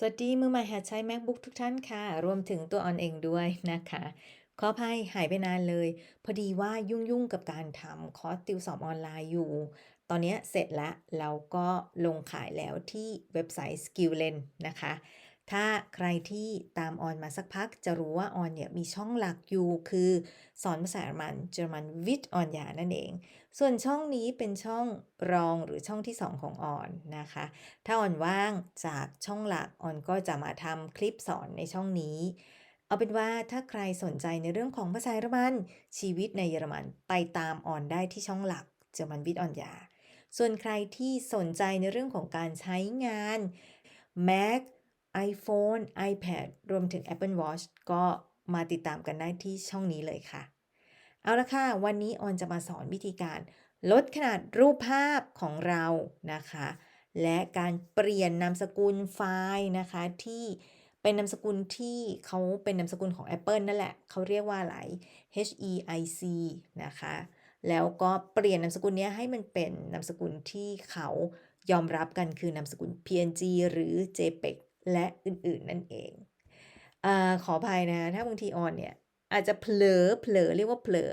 สวัสดีมือใหม่หัดใช้ MacBook ทุกท่านค่ะ รวมถึงตัวออนเองด้วยนะคะ ขออภัยหายไปนานเลย พอดีว่ายุ่งๆกับการทำคอร์สติวสอบออนไลน์อยู่ ตอนนี้เสร็จแล้วแล้วก็ลงขายแล้วที่เว็บไซต์ Skilllen นะคะ ถ้าใครที่ตามออนมาสักพักจะรู้ว่าออนเนี่ยมีช่องหลักอยู่คือสอนภาษาเยอรมันเยอรมันวิทออนยานั่นเอง ส่วนช่องนี้เป็นช่องรองหรือช่องที่ 2 ของออนนะคะ ถ้าออนว่างจากช่องหลักออนก็จะมาทำคลิปสอนในช่องนี้ เอาเป็นว่าถ้าใครสนใจในเรื่องของภาษาเยอรมันชีวิตในเยอรมันไปตามออนได้ที่ช่องหลักเยอรมันวิทออนยาส่วนใครที่สนใจในเรื่องของการใช้งาน Mac iPhone iPad รวมถึง Apple Watch ก็มาติดตามกันได้ที่ช่องนี้เลยค่ะ เอาละค่ะ วันนี้ออนจะมาสอนวิธีการลดขนาดรูปภาพของเรานะคะ และการเปลี่ยนนามสกุลไฟล์นะคะที่เป็นนามสกุลที่เขาเป็นนามสกุลของ Apple นั่นแหละ เขาเรียกว่าอะไร HEIC นะคะ แล้วก็เปลี่ยนนามสกุลนี้ให้มันเป็นนามสกุลที่เขายอมรับกันคือนามสกุล PNG หรือ JPEG และอื่นๆนั่นเองอขออภัยนะ ถ้าบางทีออนเนี่ยอาจจะเผลอเผลอเรียกว่าเผลอ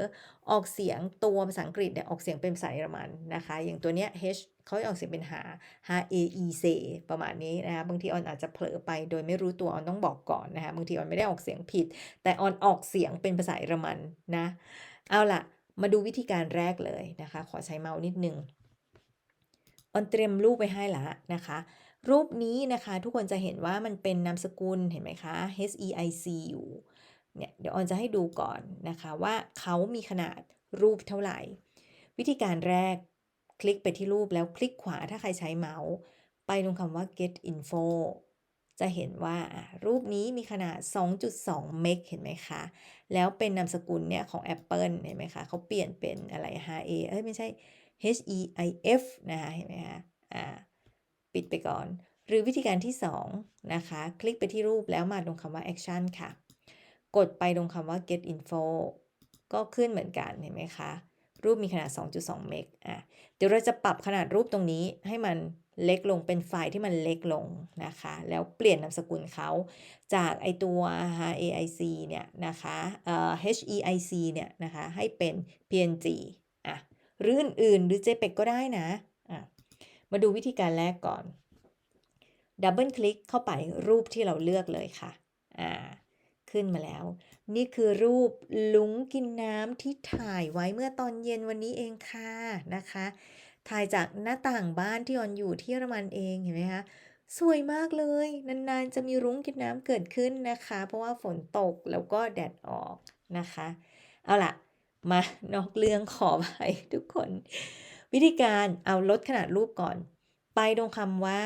ออกเสียงตัวภาษาอังกฤษเนี่ยออกเสียงเป็นภาษาเยอรมันนะคะ อย่างตัวเนี้ย H เขาออกเสียงเป็นหา H A E C ประมาณนี้นะคะบางทีออนอาจจะเผลอไปโดยไม่รู้ตัวออนต้องบอกก่อนนะคะบางทีออนไม่ได้ออกเสียงผิด แต่ออนออกเสียงเป็นภาษาเยอรมันนะเอาล่ะ มาดูวิธีการแรกเลยนะคะ ขอใช้เมาส์นิดนึงออนเตรียมรูปไปให้ละนะคะ รูปนี้นะคะ ทุกคนจะเห็นว่ามันเป็นนามสกุลเห็นไหมคะ H E I C อยู่เนี่ยเดี๋ยวออนจะให้ดูก่อนนะคะว่าเขามีขนาดรูปเท่าไหร่ วิธีการแรกคลิกไปที่รูปแล้วคลิกขวาถ้าใครใช้เมาส์ ไปตรงคำว่า get info จะเห็นว่ารูปนี้มีขนาด 2.2 เมกเห็นไหมคะ แล้วเป็นนามสกุลเนี่ยของ Apple เห็นไหมคะเขาเปลี่ยนเป็นอะไร H A เอ้ยไม่ใช่ H E I F นะคะเห็นไหมคะอ่า ปิดไปก่อน หรือวิธีการที่ 2 นะคะ คลิกไปที่รูปแล้วมาตรงคำว่า action ค่ะ กดไปตรงคำว่า get info ก็ขึ้นเหมือนกันเห็นไหมคะ รูปมีขนาด 2.2 เมกอะเดี๋ยวเราจะปรับขนาดรูปตรงนี้ให้มันเล็กลงเป็นไฟล์ที่มันเล็กลงนะคะ แล้วเปลี่ยนนามสกุลเขาจากไอตัว HAIC เนี่ยนะคะเอ่อ HEIC เนี่ยนะคะให้เป็น PNG อะหรืออื่นๆหรือ JPEG ก็ได้นะ มาดูวิธีการแรกก่อนดับเบิลคลิกเข้าไปรูปที่เราเลือกเลยค่ะ อ่า ขึ้นมาแล้ว นี่คือรูปลุงกินน้ำที่ถ่ายไว้เมื่อตอนเย็นวันนี้เองค่ะนะคะ ถ่ายจากหน้าต่างบ้านที่ออนอยู่ที่เยอรมันเองเห็นไหมคะ สวยมากเลย นานๆจะมีรุ้งกินน้ำเกิดขึ้นนะคะ เพราะว่าฝนตกแล้วก็แดดออกนะคะ เอาล่ะ มานอกเรื่องขอไปทุกคน วิธีการเอาลดขนาดรูปก่อน ไปตรงคำว่า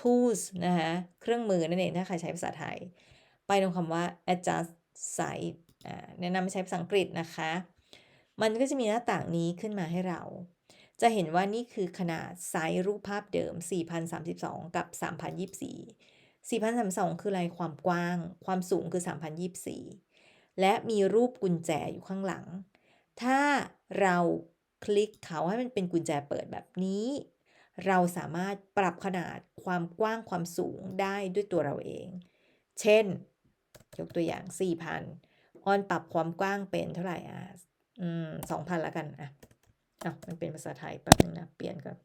tools นะคะเครื่องมือนั่นเองถ้าใครใช้ภาษาไทย ไปตรงคำว่า adjust size แนะนำใช้ภาษาอังกฤษนะคะ มันก็จะมีหน้าต่างนี้ขึ้นมาให้เรา จะเห็นว่านี่คือขนาดไซส์รูปภาพเดิม 4032 กับ 3024 4032 คืออะไรความกว้าง ความสูงคือ 3024 และมีรูปกุญแจอยู่ข้างหลัง ถ้าเรา คลิกเขาให้มันเป็นกุญแจเปิดแบบนี้ เราสามารถปรับขนาดความกว้างความสูงได้ด้วยตัวเราเอง เช่น ยกตัวอย่าง 4,000 ออนปรับความกว้างเป็นเท่าไหร่อะอืม2,000ละกันอะอะมันเป็นภาษาไทยแป๊บนึงนะ เปลี่ยนก่อน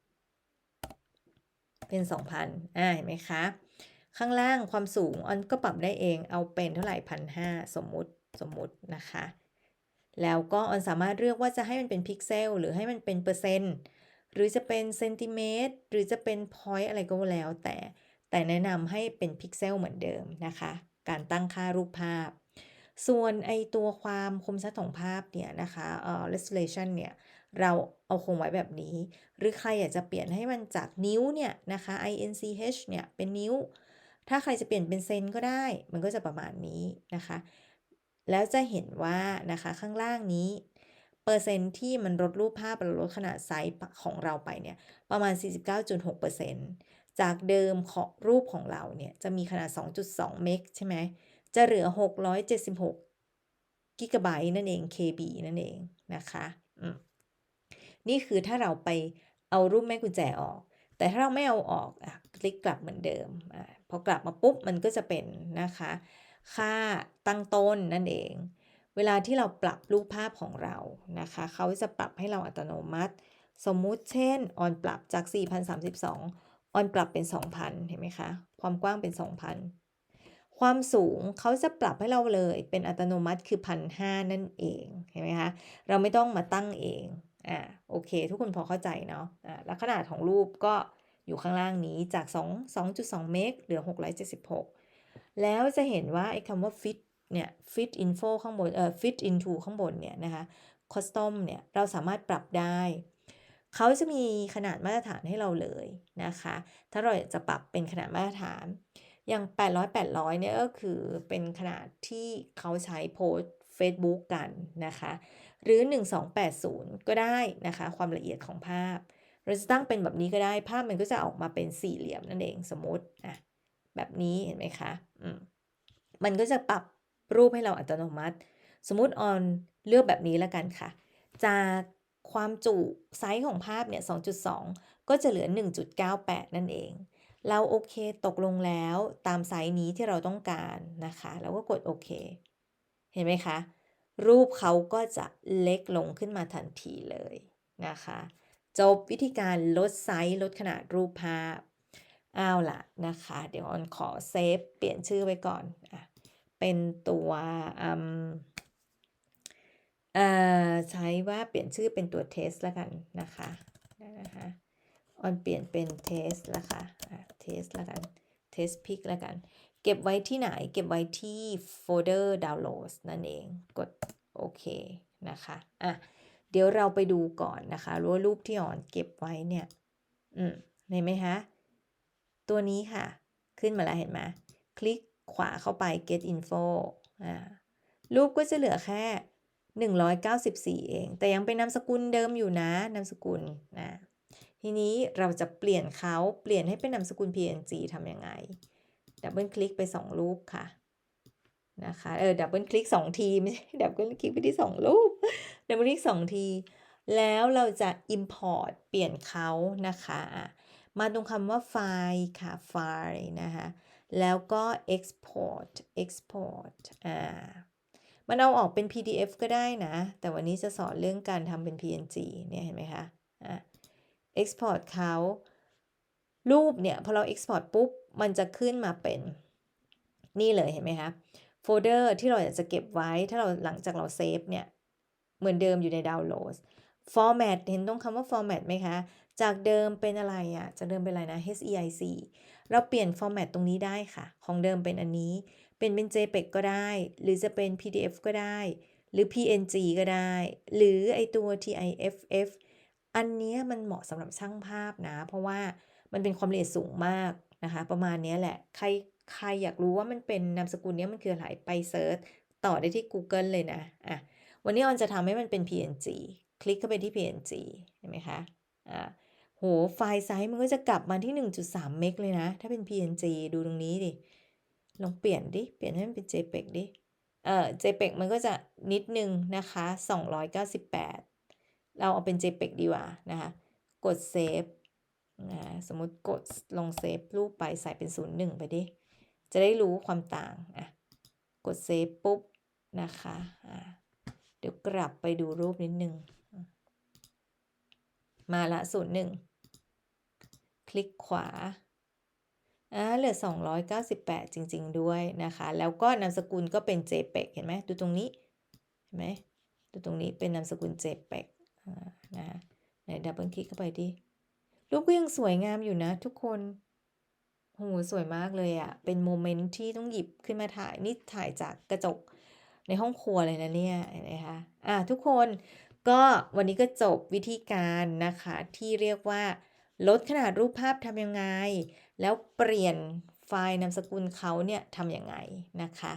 เป็น 2,000อ่าเห็นไหมคะ ข้างล่างความสูงออนก็ปรับได้เองเอาเป็นเท่าไหร่พันห้าสมมุติสมมุตินะคะ แล้วก็ออนสามารถเลือกว่าจะให้มันเป็นพิกเซลหรือให้มันเป็นเปอร์เซ็นต์หรือจะเป็นเซนติเมตรหรือจะเป็นพอยต์อะไรก็แล้วแต่แต่แนะนำให้เป็นพิกเซลเหมือนเดิมนะคะ การตั้งค่ารูปภาพ ส่วนไอตัวความคมชัดของภาพเนี่ยนะคะเอ่อ resolution เนี่ยเราเอาคงไว้แบบนี้ หรือใครอยากจะเปลี่ยนให้มันจากนิ้วเนี่ยนะคะ inch เนี่ยเป็นนิ้ว ถ้าใครจะเปลี่ยนเป็นเซนก็ได้ มันก็จะประมาณนี้นะคะ แล้วจะเห็นว่านะคะข้างล่างนี้ เปอร์เซ็นต์ที่มันลดรูปภาพหรือลดขนาดไซส์ของเราไปเนี่ยประมาณ 49.6%จากเดิมของรูปของเราเนี่ยจะมีขนาด 2.2 เมกใช่ไหมจะเหลือ 676 กิกะไบต์นั่นเอง KB นั่นเองนะคะอืมนี่คือถ้าเราไปเอารูปแม่กุญแจออก แต่ถ้าเราไม่เอาออกอะคลิกกลับเหมือนเดิมอพอกลับมาปุ๊บมันก็จะเป็นนะคะ ค่าตั้งต้นนั่นเอง เวลาที่เราปรับรูปภาพของเรานะคะ เขาจะปรับให้เราอัตโนมัติ สมมุติเช่น ออนปรับจาก 4,032 ออนปรับเป็น 2,000 เห็นไหมคะ ความกว้างเป็น 2,000 ความสูงเขาจะปรับให้เราเลยเป็นอัตโนมัติคือ 1,500 นั่นเอง เห็นไหมคะ เราไม่ต้องมาตั้งเอง อ่า โอเค ทุกคนพอเข้าใจเนาะ อ่า แล้วขนาดของรูปก็อยู่ข้างล่างนี้จาก 2 2.2 เมกเหลือ 676 แล้วจะเห็นว่าไอ้คำว่า fit เนี่ย fit info ข้างบนเอ่อ fit into ข้างบนเนี่ยนะคะ custom เนี่ย เราสามารถปรับได้ เขาจะมีขนาดมาตรฐานให้เราเลยนะคะ ถ้าเราอยากจะปรับเป็นขนาดมาตรฐาน อย่าง 800 800 เนี่ยก็คือเป็นขนาดที่เขาใช้โพสต์ Facebook กันนะคะ หรือ 1280 ก็ได้นะคะ ความละเอียดของภาพ เราจะตั้งเป็นแบบนี้ก็ได้ ภาพมันก็จะออกมาเป็นสี่เหลี่ยมนั่นเองสมมติอะ แบบนี้เห็นไหมคะอืมมันก็จะปรับรูปให้เราอัตโนมัติ สมมุติออนเลือกแบบนี้แล้วกันค่ะ จากความจุไซส์ของภาพเนี่ย 2.2 ก็จะเหลือ 1.98 นั่นเอง เราโอเคตกลงแล้วตามไซส์นี้ที่เราต้องการนะคะแล้วก็กดโอเค เห็นไหมคะ รูปเขาก็จะเล็กลงขึ้นมาทันทีเลยนะคะ จบวิธีการลดไซส์ลดขนาดรูปภาพ เอาล่ะนะคะ เดี๋ยวออนขอเซฟเปลี่ยนชื่อไว้ก่อนอะเป็นตัวอืมอ่อใช้ว่าเปลี่ยนชื่อเป็นตัวเทสแล้วกันนะคะนะคะออนเปลี่ยนเป็นเทสล้วค่ะเทสล้วกันเทสพิกล้วกัน เก็บไว้ที่ไหนเก็บไว้ที่โฟลเดอร์ downloads นั่นเองกดโอเคนะคะอะเดี๋ยวเราไปดูก่อนนะคะว่ารูปที่ออนเก็บไว้เนี่ย อืมเห็นไหมคะ ตัวนี้ค่ะ ขึ้นมาแล้วเห็นไหมคลิกขวาเข้าไป get info อ่ารูปก็จะเหลือแค่ 194 เอง แต่ยังเป็นนามสกุลเดิมอยู่นะนามสกุลนะทีนี้เราจะเปลี่ยนเขาเปลี่ยนให้เป็นนามสกุล png ทำยังไง ดับเบิลคลิกไป 2 รูปค่ะนะคะเออดับเบิลคลิก2ทีไม่ใช่ดับเบิลคลิกไปที่ 2 รูปดับเบิลคลิก2ที แล้วเราจะ import เปลี่ยนเขานะคะอะ มาตรงคำว่าไฟล์ค่ะไฟล์นะคะแล้วก็ export export อ่ามันเอาออกเป็น PDF ก็ได้นะ แต่วันนี้จะสอนเรื่องการทำเป็น PNG เนี่ยเห็นไหมคะอ่า export เขารูปเนี่ยพอเรา export ปุ๊บ มันจะขึ้นมาเป็นนี่เลยเห็นไหมคะโฟลเดอร์ที่เราอยากจะเก็บไว้ถ้าเราหลังจากเราเซฟเนี่ยเหมือนเดิมอยู่ใน download format เห็นตรงคำว่า format ไหมคะ จากเดิมเป็นอะไรอะ่ะ จากเดิมเป็นอะไรนะ HEIC เราเปลี่ยน format ตรงนี้ได้ค่ะ ของเดิมเป็นอันนี้ เป็นเป็น JPEG ก็ได้ หรือจะเป็น PDF ก็ได้ หรือ PNG ก็ได้ หรือไอตัว TIFF อันนี้มันเหมาะสำหรับช่างภาพนะ เพราะว่ามันเป็นความละเอียดสูงมากนะคะ ประมาณนี้แหละ ใครใครอยากรู้ว่ามันเป็นนามสกุลนี้มันคืออะไรไปเซิร์ชต่อได้ที่ Google เลยนะ อะ วันนี้ออนจะทำให้มันเป็น PNG คลิกเข้าไปที่ PNG เห็นไหมคะอ่าโหไฟล์ไซส์มันก็จะกลับมาที่ 1.3 เมกเลยนะ ถ้าเป็น PNG ดูตรงนี้ดิ ลองเปลี่ยนดิ เปลี่ยนให้มันเป็น JPEG ดิ เอ่อ JPEG มันก็จะนิดนึงนะคะ 298 เราเอาเป็น JPEG ดีกว่านะคะ กดเซฟนะสมมติกดลองเซฟรูปไปใส่เป็น 01 ไปดิ จะได้รู้ความต่าง อะ กดเซฟปุ๊บนะคะ อ่าเดี๋ยวกลับไปดูรูปนิดนึง มาละ01คลิกขวาอ่าเหลือ 298 จริง ๆ ด้วยนะคะ แล้วก็นามสกุลก็เป็น JPEG เห็นไหมดูตรงนี้ เห็นไหมดูตรงนี้เป็นนามสกุล JPEG นะไหนดับเบิลคลิกเข้าไปดิรูปก็ยังสวยงามอยู่นะทุกคนโหสวยมากเลยอะ่ะ เป็นโมเมนต์ที่ต้องหยิบขึ้นมาถ่าย นี่ถ่ายจากกระจกในห้องครัวเลยนะเนี่ยเห็นไหมคะ อ่าทุกคน ก็วันนี้ก็จบวิธีการนะคะที่เรียกว่า ลดขนาดรูปภาพทำยังไง แล้วเปลี่ยนไฟล์นามสกุลเขาเนี่ยทำยังไงนะคะ